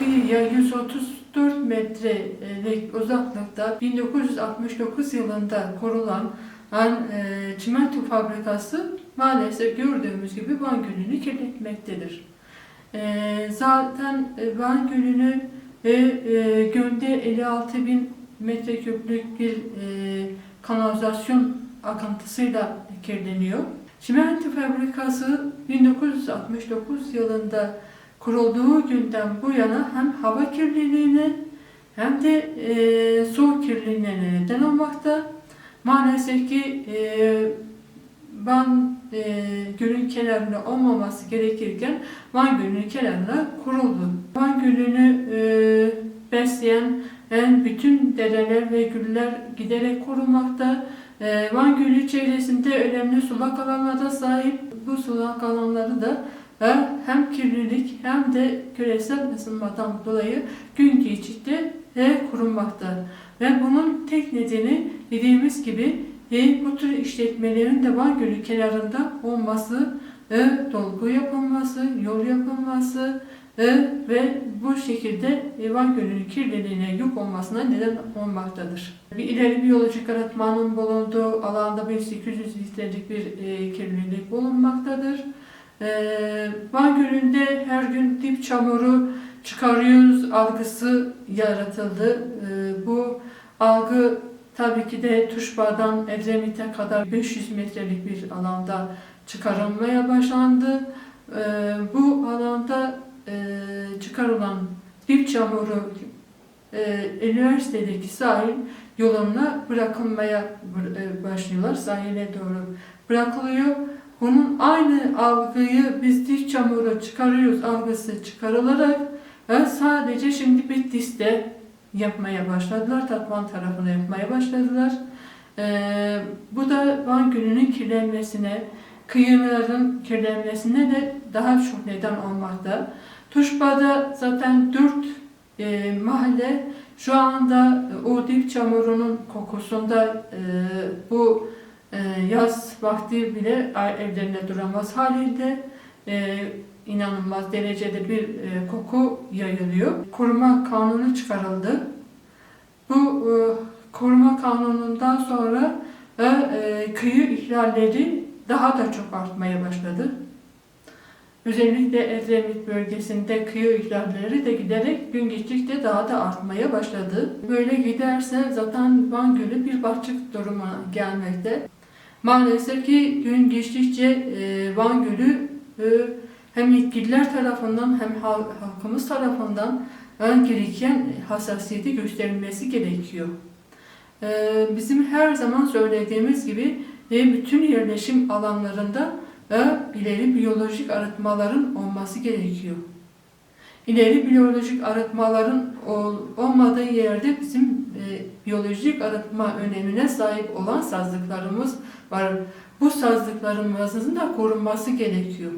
kıyıya 134 metrelik uzaklıkta 1969 yılında kurulan e, çimento fabrikası maalesef gördüğümüz gibi Van Gölü'nü kirletmektedir. E, zaten e, Van Gölü'nü ve gölde 56 bin metreküplük bir kanalizasyon akıntısıyla kirleniyor. Çimento fabrikası 1969 yılında kurulduğu günden bu yana hem hava kirliliğine hem de e, su kirliliğine neden olmakta. Maalesef ki e, Van e, Gölü'nün kenarında olmaması gerekirken Van Gölü'nün kenarına kuruldu. Van Gölü'nü e, besleyen en bütün dereler ve güller giderek korunmakta. E, Van Gölü çevresinde önemli sulak alanlara sahip. Bu sulak alanları da e, hem kirlilik hem de küresel ısınmadan dolayı gün geçtikçe korunmakta. Ve bunun tek nedeni dediğimiz gibi e, bu tür işletmelerin de Van Gölü kenarında olması, e, dolgu yapılması, yol yapılması e, ve bu şekilde e, Van Gölü'nün kirliliğine yok olmasına neden olmaktadır. Bir ileri biyolojik arıtmanın bulunduğu alanda 1800 litrelik bir kirlilik bulunmaktadır. E, Van Gölü'nde her gün dip çamuru çıkarıyoruz algısı yaratıldı. E, bu algı tabii ki de Tuşba'dan Edremit'e kadar 500 metrelik bir alanda çıkarılmaya başlandı. E, bu alanda e, çıkarılan dip çamuru e, üniversitedeki sahil yoluna bırakılmaya e, başlıyorlar. Sahile doğru bırakılıyor. Bunun aynı algıyı biz dip çamuru çıkarıyoruz algısı çıkarılarak e, sadece şimdi Bitlis'te yapmaya başladılar. Tatvan tarafına yapmaya başladılar. E, bu da Van Gölü'nün kirlenmesine, kıyıların kirlenmesine de daha çok neden olmakta. Tuşba'da zaten dört e, mahalle şu anda o dip çamurunun kokusunda e, bu e, yaz vakti bile evlerine duramaz halinde e, inanılmaz derecede bir e, koku yayılıyor. Koruma kanunu çıkarıldı. Bu e, koruma kanunundan sonra kıyı ihlalleri daha da çok artmaya başladı. Özellikle Edremit bölgesinde kıyı ihlalleri de giderek gün geçtikçe daha da artmaya başladı. Böyle giderse zaten Van Gölü bir bahçık duruma gelmekte. Maalesef ki gün geçtikçe e, Van Gölü e, hem yetkililer tarafından hem halkımız tarafından ön gereken hassasiyeti gösterilmesi gerekiyor. E, bizim her zaman söylediğimiz gibi e, bütün yerleşim alanlarında ve ileri biyolojik arıtmaların olması gerekiyor. İleri biyolojik arıtmaların ol, olmadığı yerde bizim e, biyolojik arıtma önemine sahip olan sazlıklarımız var. Bu sazlıklarımızın da korunması gerekiyor.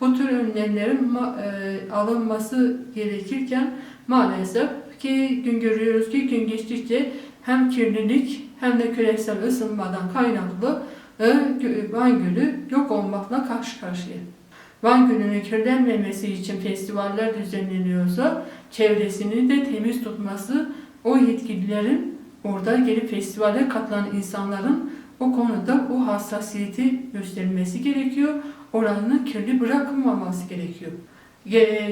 Bu tür önlemlerin e, alınması gerekirken maalesef ki gün görüyoruz ki gün geçtikçe hem kirlilik hem de küresel ısınmadan kaynaklı Van Gölü yok olmakla karşı karşıya. Van Gölü'nün kirlenmemesi için festivaller düzenleniyorsa çevresini de temiz tutması o yetkililerin orada gelip festivale katılan insanların o konuda o hassasiyeti göstermesi gerekiyor. Oranın kirli bırakılmaması gerekiyor.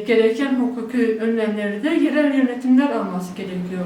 Gereken hukuki önlemleri de yerel yönetimler alması gerekiyor.